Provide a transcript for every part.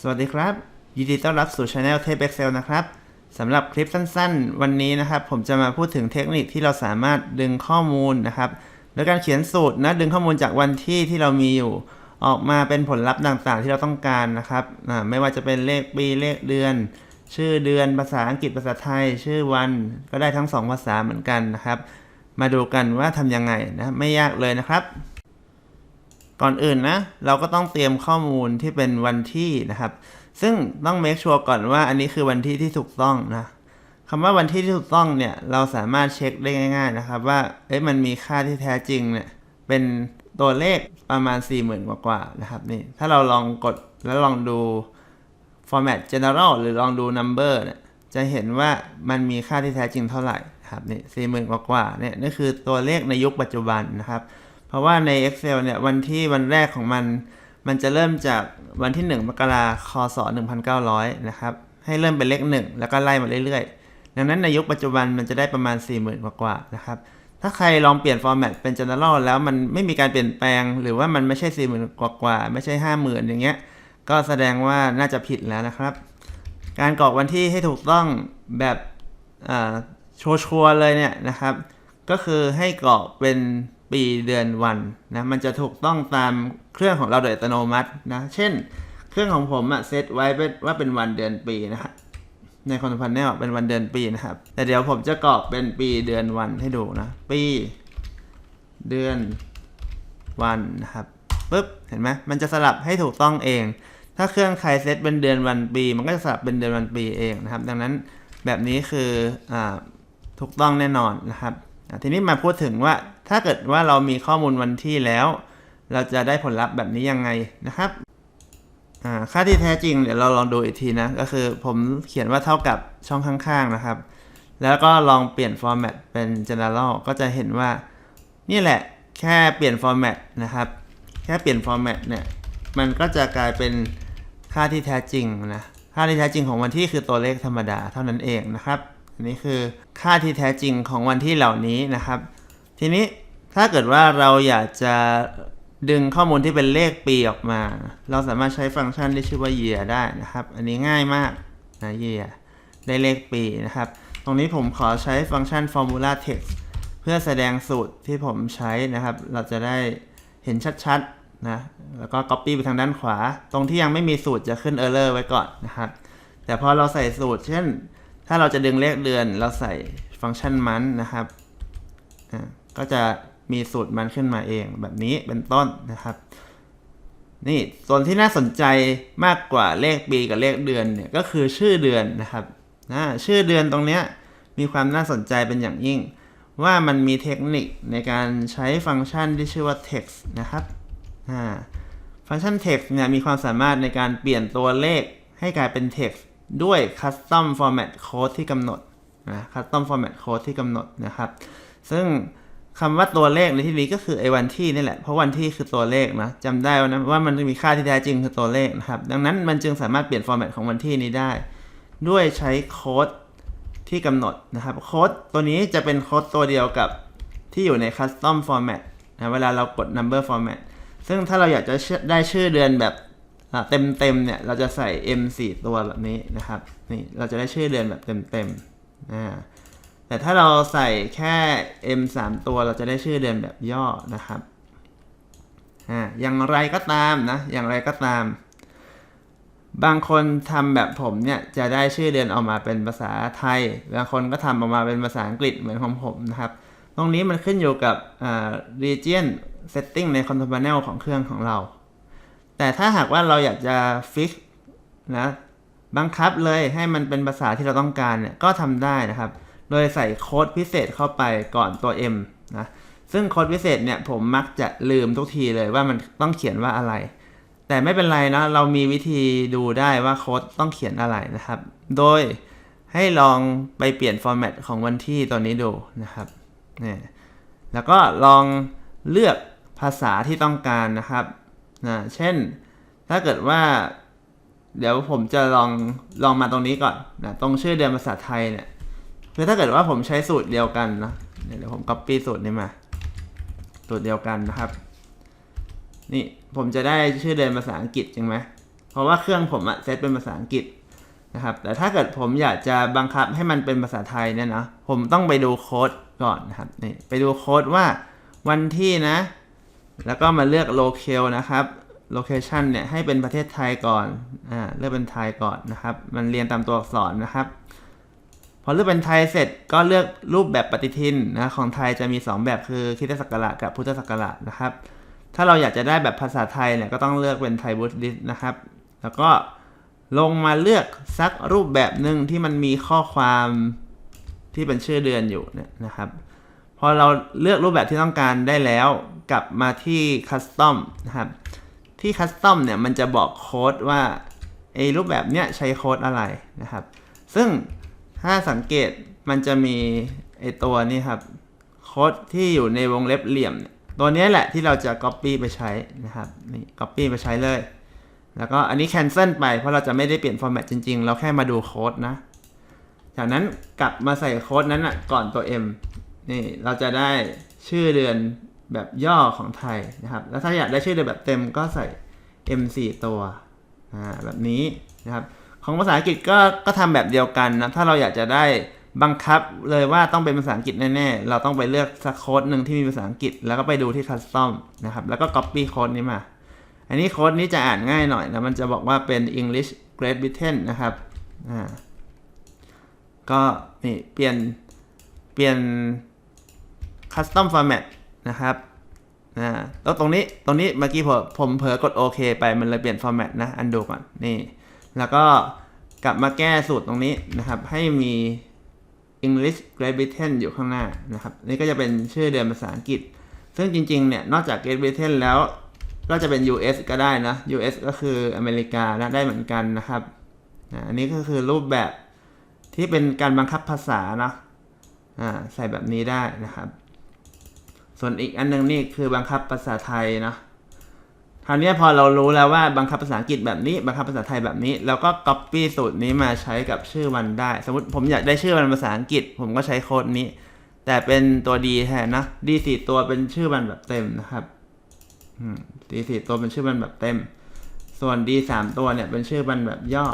สวัสดีครับ ยินดีต้อนรับสู่ Channel Tape Excel นะครับสำหรับคลิปสั้นๆ วันนี้นะครับ ผมจะมาพูดถึงเทคนิคที่เราสามารถดึงข้อมูลนะครับโดยการเขียนสูตรนะดึงข้อมูลจากวันที่ที่เรามีอยู่ ออกมาเป็นผลลัพธ์ต่างๆ ที่เราต้องการนะครับไม่ว่าจะเป็นเลขปีเลขเดือน ชื่อเดือนภาษาอังกฤษภาษาไทย ชื่อวันก็ได้ทั้งสองภาษาเหมือนกันนะครับ มาดูกันว่าทำยังไงนะไม่ยากเลยนะครับ ก่อนอื่นนะเราก็ต้องเตรียมข้อมูลที่เป็นวันที่นะครับ ซึ่งต้อง make sure ก่อนว่าอันนี้คือวันที่ที่ถูกต้องนะคำว่าวันที่ที่ถูกต้องเนี่ยเราสามารถเช็คได้ง่าย ๆนะครับ ว่าเอ๊ะมันมีค่าที่แท้จริงเนี่ยเป็นตัวเลขประมาณ 40,000 กว่าๆนะครับนี่ถ้าเราลองกดแล้วลองดู format general หรือลองดู number เนี่ยจะเห็นว่ามันมีค่าที่แท้จริงเท่าไหร่ครับนี่สี่หมื่นกว่าๆเนี่ยนี่คือตัวเลขในยุคปัจจุบันนะครับ เพราะว่าใน Excel เนี่ยวันที่วันแรกของมัน มันจะเริ่มจากวันที่ 1 มกราคศ 1900 นะครับ ให้เริ่มเป็นเลข 1 แล้วก็ไล่มาเรื่อยๆ ดังนั้นในยุคปัจจุบันมันจะได้ประมาณ 40,000 กว่าๆนะครับ ถ้าใครลองเปลี่ยน format เป็น general แล้วมันไม่มีการเปลี่ยนแปลง หรือว่ามันไม่ใช่ 40,000 กว่าๆ ไม่ใช่ 50,000 อย่างเงี้ย ก็แสดงว่าน่าจะผิดแล้วนะครับ การกรอกวันที่ให้ถูกต้องแบบชัวร์ๆเลยเนี่ยนะครับ ก็คือให้กรอกเป็น ปีเดือนวันนะมันจะถูกต้องตามเครื่องของเราโดยอัตโนมัตินะ เช่น เครื่องของผมอะเซตไว้เป็นว่าเป็นวันเดือนปีนะฮะในคอนโทรลแนลเป็นวันเดือนปีนะครับ แต่เดี๋ยวผมจะกรอกเป็นปีเดือนวันให้ดูนะ ปีเดือนวันนะครับปุ๊บเห็นไหมมันจะสลับให้ถูกต้องเอง ถ้าเครื่องใครเซตเป็นเดือนวันปี มันก็จะสลับเป็นเดือนวันปีเองนะครับ ดังนั้นแบบนี้คืออถูกต้องแน่นอนนะครับทีนี้มาพูดถึงว่า ถ้าเกิดว่าเรามีข้อมูลวันที่แล้ว เราจะได้ผลลัพธ์แบบนี้ยังไงนะครับค่าที่แท้จริงเดี๋ยวเราลองดูอีกทีนะก็คือผมเขียนว่าเท่ากับช่องข้างๆนะครับ แล้วก็ลองเปลี่ยน format เป็น general ก็จะเห็นว่า นี่แหละแค่เปลี่ยน format นะครับ แค่เปลี่ยน format เนี่ยมันก็จะกลายเป็นค่าที่แท้จริงนะค่าที่แท้จริงของวันที่คือตัวเลขธรรมดาเท่านั้นเองนะครับอันนี้คือค่าที่แท้จริงของวันที่เหล่านี้นะครับ ทีนี้ถ้าเกิดว่าเราอยากจะดึงข้อมูลที่เป็นเลขปีออกมา เราสามารถใช้ฟังก์ชันที่ชื่อว่า year ได้นะครับ อันนี้ง่ายมากนะ year ได้เลขปีนะครับ ตรงนี้ผมขอใช้ฟังก์ชัน formula text เพื่อแสดงสูตรที่ผมใช้นะครับ เราจะได้เห็นชัดๆนะ แล้วก็ copy ไปทางด้านขวา ตรงที่ยังไม่มีสูตรจะขึ้น error ไว้ก่อนนะครับ แต่พอเราใส่สูตร เช่น ถ้าเราจะดึงเลขเดือน เราใส่ฟังก์ชันมันนะครับอ่า ก็จะมีสูตรมันขึ้นมาเองแบบนี้เป็นต้นนะครับ นี่ส่วนที่น่าสนใจมากกว่าเลขปีกับเลขเดือนเนี่ยก็คือชื่อเดือนนะครับนะชื่อเดือนตรงเนี้ยมีความน่าสนใจเป็นอย่างยิ่ง ว่ามันมีเทคนิคในการใช้ฟังก์ชันที่ชื่อว่า text นะครับอ่าฟังก์ชัน text เนี่ยมีความสามารถในการเปลี่ยนตัวเลขให้กลายเป็น text ด้วย custom format code ที่กำหนดนะ custom format code ที่กำหนดนะครับ ซึ่ง คำว่าตัวเลขในที่นี้ก็คือไอ้วันที่นี่แหละ เพราะวันที่คือตัวเลขนะจำได้นะว่ามันมีค่าที่แท้จริงคือตัวเลขนะครับ ดังนั้นมันจึงสามารถเปลี่ยน format ของวันที่นี้ได้ ด้วยใช้โค้ดที่กำหนดนะครับโค้ดตัวนี้จะเป็นโค้ดตัวเดียวกับที่อยู่ใน custom format นะเวลาเรากด number format ซึ่งถ้าเราอยากจะได้ชื่อเดือนแบบเต็มเต็มเนี่ยเราจะใส่ m 4ตัวแบบนี้นะครับนี่เราจะได้ชื่อเดือนแบบเต็มเต็มอ่า แต่ถ้าเราใส่แค่ m 3 ตัวเราจะได้ชื่อเดือนแบบย่อนะครับอ่าอย่างไรก็ตามนะ อย่างไรก็ตาม บางคนทำแบบผมเนี่ยจะได้ชื่อเดือนออกมาเป็นภาษาไทย บางคนก็ทำออกมาเป็นภาษาอังกฤษเหมือนของผมนะครับ ตรงนี้มันขึ้นอยู่กับอ่า region setting ใน control panel ของเครื่องของเรา แต่ถ้าหากว่าเราอยากจะ fix นะบังคับเลยให้มันเป็นภาษาที่เราต้องการเนี่ยก็ทำได้นะครับ โดยใส่โค้ดพิเศษเข้าไปก่อนตัว M นะซึ่งโค้ดพิเศษเนี่ยผมมักจะลืมทุกทีเลยว่ามันต้องเขียนว่าอะไร แต่ไม่เป็นไรนะเรามีวิธีดูได้ว่าโค้ดต้องเขียนอะไรนะครับ โดยให้ลองไปเปลี่ยนฟอร์แมตของวันที่ตัวนี้ดูนะครับนี่แล้วก็ลองเลือกภาษาที่ต้องการนะครับนะเช่น ถ้าเกิดว่า เดี๋ยวผมจะลองลองมาตรงนี้ก่อนนะตรงชื่อเดือนภาษาไทยเนี่ย คือถ้าเกิดว่าผมใช้สูตรเดียวกันนะเดี๋ยวผม copy สูตรนี้มา สูตรเดียวกันนะครับ นี่ผมจะได้ชื่อเดือนภาษาอังกฤษจริงไหมเพราะว่าเครื่องผมอะเซตเป็นภาษาอังกฤษนะครับ แต่ถ้าเกิดผมอยากจะบังคับให้มันเป็นภาษาไทยเนี่ยนะ ผมต้องไปดูโค้ดก่อนนะครับ นี่ไปดูโค้ดว่าวันที่นะ แล้วก็มาเลือก locale นะครับ location เนี่ยให้เป็นประเทศไทยก่อน อ่า เลือกเป็นไทยก่อนนะครับ มันเรียนตามตัวอักษรนะครับ พอเลือกเป็นไทยเสร็จก็เลือกรูปแบบปฏิทินนะของไทยจะมี 2 แบบคือคริสตศักราชกับพุทธศักราชนะครับ ถ้าเราอยากจะได้แบบภาษาไทยเนี่ยก็ต้องเลือกเป็นไทยบุตดิสนะครับ แล้วก็ลงมาเลือกสักรูปแบบหนึ่งที่มันมีข้อความที่เป็นชื่อเดือนอยู่เนี่ยนะครับพอเราเลือกรูปแบบที่ต้องการได้แล้วกลับมาที่คัสตอมนะครับที่คัสตอมเนี่ยมันจะบอกโค้ดว่าไอ้รูปแบบเนี้ยใช้โค้ดอะไรนะครับ ซึ่ง ถ้าสังเกตมันจะมีไอตัวนี้ครับโค้ดที่อยู่ในวงเล็บเหลี่ยม ตัวนี้แหละที่เราจะ Copy ไปใช้นะครับนี่ Copy ไปใช้เลย แล้วก็อันนี้ cancel ไปเพราะเราจะไม่ได้เปลี่ยน format จริง ๆ เราแค่มาดูโค้ดนะ จากนั้นกลับมาใส่โค้ดนั้นอะก่อนตัว M นี่เราจะได้ชื่อเดือนแบบย่อของไทยนะครับ แล้วถ้าอยากได้ชื่อเดือนแบบเต็มก็ใส่ M 4 ตัวอ่าแบบนี้นะครับ ของภาษาอังกฤษก็ก็ทำแบบเดียวกันนะ ถ้าเราอยากจะได้บังคับเลยว่าต้องเป็นภาษาอังกฤษแน่ๆ เราต้องไปเลือกสักโค้ดหนึ่งที่มีภาษาอังกฤษ แล้วก็ไปดูที่ custom นะครับ แล้วก็ copy โค้ดนี้มา อันนี้โค้ดนี้จะอ่านง่ายหน่อยนะมันจะบอกว่าเป็น English Great Britain นะครับ อ่า ก็นี่เปลี่ยนเปลี่ยน custom format นะครับอ่าแล้วตรงนี้ตรงนี้เมื่อกี้ผมผมเผลอกดโอเคไปมันเลยเปลี่ยน format นะ อันดูก่อน นี่ แล้วก็กลับมาแก้สูตรตรงนี้นะครับ ให้มี English Great Britain อยู่ข้างหน้านะครับ นี่ก็จะเป็นชื่อเดือนภาษาอังกฤษ ซึ่งจริงๆเนี่ยนอกจาก Great Britain แล้วก็จะเป็น US ก็ได้นะ US ก็คืออเมริกานะได้เหมือนกันนะครับอันนี้ก็คือรูปแบบที่เป็นการบังคับภาษาเนาะใส่แบบนี้ได้นะครับ ส่วนอีกอันหนึงนี่คือบังคับภาษาไทยเนาะ คราวนี้พอเรารู้แล้วว่าบังคับภาษาอังกฤษแบบนี้บังคับภาษาไทยแบบนี้ แล้วก็ copy สูตรนี้มาใช้กับชื่อวันได้ สมมติผมอยากได้ชื่อวันภาษาอังกฤษ ผมก็ใช้โค้ดนี้ แต่เป็นตัวดีแทนนะดีสี่ตัวเป็นชื่อวันแบบเต็มนะครับดีสี่ตัวเป็นชื่อมันแบบเต็ม ส่วนดีสามตัวเนี่ยเป็นชื่อมันแบบย่อ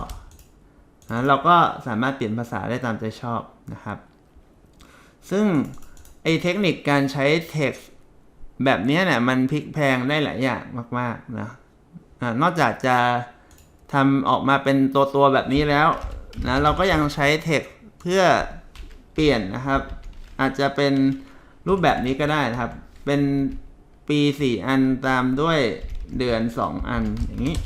นะเราก็สามารถเปลี่ยนภาษาได้ตามใจชอบนะครับ ซึ่งไอเทคนิคการใช้ text แบบนี้เนี่ยมันพลิกแพงได้หลายอย่างมากๆนะนอกจากจะทำออกมาเป็นตัวตัวแบบนี้แล้วนะเราก็ยังใช้ text เพื่อเปลี่ยนนะครับ อาจจะเป็นรูปแบบนี้ก็ได้นะครับ เป็นปีสี่อันตามด้วยเดือนสองอันอย่างนี้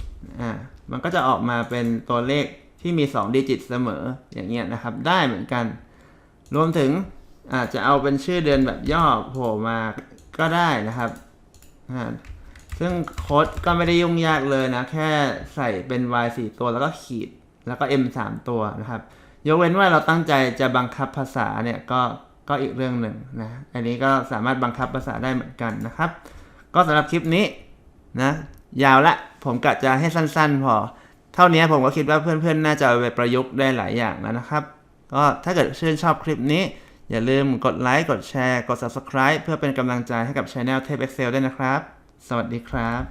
อ่ามันก็จะออกมาเป็นตัวเลขที่มีสองดิจิตเสมออย่างเงี้ยนะครับ ได้เหมือนกัน รวมถึงอาจจะเอาเป็นชื่อเดือนแบบย่อโผล่มา ก็ได้นะครับ ซึ่งโค้ดก็ไม่ได้ยุ่งยากเลยนะ แค่ใส่เป็น y 4ตัวแล้วก็ขีด แล้วก็ m 3ตัวนะครับ ยกเว้นว่าเราตั้งใจจะบังคับภาษาเนี่ยก็ก็อีกเรื่องหนึ่งนะ อันนี้ก็สามารถบังคับภาษาได้เหมือนกันนะครับ ก็สำหรับคลิปนี้นะ ยาวละ ผมกะจะให้สั้น ๆ พอ เท่านี้ผมก็คิดว่าเพื่อนๆ น่าจะเอาไปประยุกต์ได้หลายอย่างแล้วนะครับ ก็ถ้าเกิดชื่นชอบคลิปนี้ อย่าลืมกดไลค์กดแชร์ กด subscribe เพื่อเป็นกำลังใจให้กับช anel เทพ Excel ด้วยนะครับ สวัสดีครับ